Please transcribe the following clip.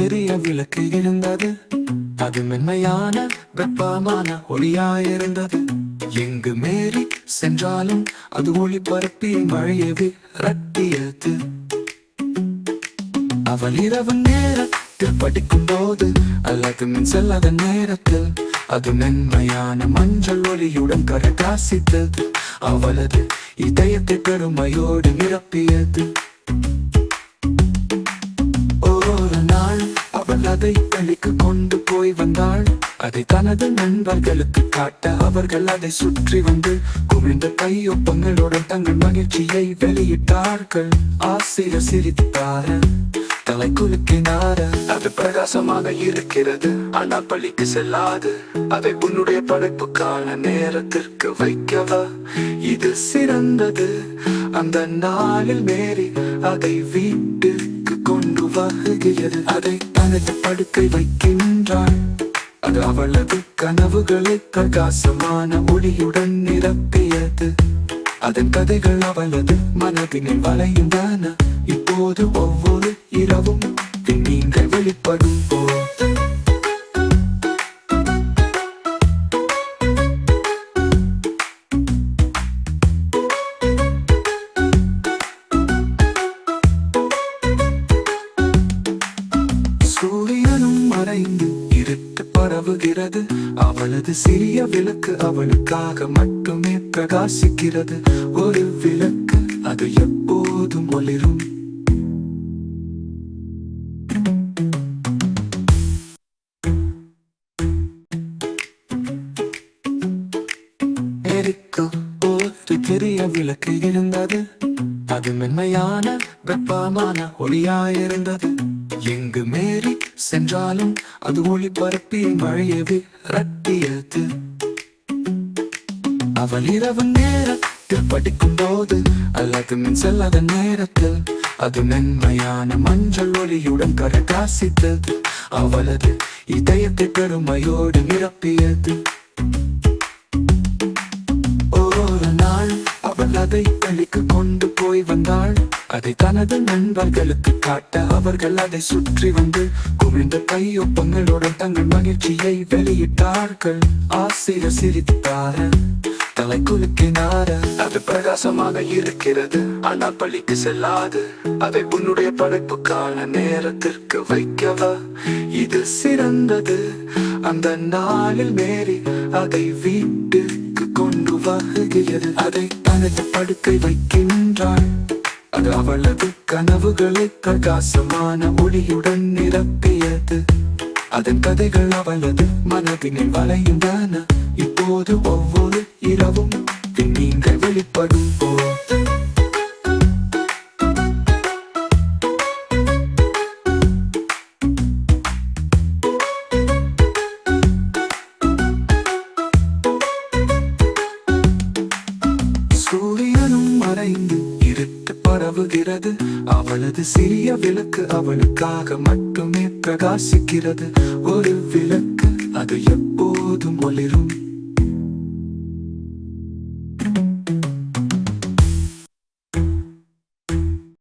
சிறிய விளக்கு இருந்தது அது மென்மையான வெப்பமான ஒளியாயிருந்தது. எங்கு மேரி சென்றாலும் அது ஒளி பரப்பி மழையவே ரத்தியது அவள் இரவு நேரத்தில் படிக்கும் போது அல்லது மின் செல்லாத நேரத்தில் அது மென்மையான மஞ்சள் ஒளியுடன் கரகாசித்தது. அவளது இதயத்தை பெருமையோடு நிரப்பியது. அதை பள்ளிக்கு கொண்டு போய் வந்தாள். அதை தனது நண்பர்களுக்கு காட்ட அவர்கள் அதை சுற்றி வந்து குவிந்த கையொப்பங்களுடன் தங்கள் மகிழ்ச்சியை வெளியிட்டார்கள். ஆசிரியர் சிரித்தார தலை குலுக்கினார் அது பிரகாசமாக இருக்கிறது. ஆனால் பள்ளிக்கு செல்லாது அதை உன்னுடைய படைப்புக்கான நேரத்திற்கு வைக்கவா? இது சிறந்தது. அந்த நாளில் மேரி அதை வீட்டு கொண்டு அதை தனது படுக்கை வைக்கின்றாள். அது அவளது கனவுகளை பிரகாசமான ஒளியுடன் நிரப்பியது. அதன் கதைகள் அவளது மனதினில் வளையுண்டன இப்போது ஒவ்வொரு இரவும் நீங்கள் வெளிப்படும் போது மறைந்து இருட்டு பரவுகிறது. அவளது சிறிய விளக்கு அவளுக்காக மட்டுமே பிரகாசிக்கிறது. ஒரு விளக்கு அது எப்போதும் ஒளிரும். பெரிய விளக்கு இருந்தது. அது மென்மையான வெப்பமான ஒளியாயிருந்தது. எங்கு மேரி சென்றாலும் அது ஒளி பரப்பி மழையை விரட்டியது. அவள் இரவு நேரத்தில் படிக்கும் போது அல்லது மின் செல்லாத நேரத்தில் அது மென்மையான மஞ்சள் ஒளியுடன் கரகாசித்தது. அவளது இதயத்தை பெருமையோடு நிரப்பியது. அதை பள்ளிக்கு கொண்டு போய் வந்தாள். அதை தனது நண்பர்களுக்கு காட்ட அவர்கள் அதை சுற்றி வந்து குவிந்த கையொப்பங்களுடன் தங்கள் மகிழ்ச்சியை வெளியிட்டார்கள். ஆசிரியர் சிரித்தார தலை குலுக்கினார. அது பிரகாசமாக இருக்கிறது ஆனால் பள்ளிக்கு செல்லாது. அதை உன்னுடைய படைப்புக்கான நேரத்திற்கு வைக்கவா? இது சிறந்தது. அந்த நாளில் மேரி அதை வீட்டு கொண்டு அதை தனது படுக்கை வைக்கின்றாள். அது அவளது கனவுகளை பிரகாசமான ஒளியுடன் நிரப்பியது. அதன் கதைகள் அவளது மனதினில் வளையுண்டன இப்போது ஒவ்வொரு இரு பரவுகிறது அவளது சிறிய விளக்கு அவளுக்காக மட்டுமே பிரகாசிக்கிறது. ஒரு விளக்கு அது எப்போதும் ஒளிரும்.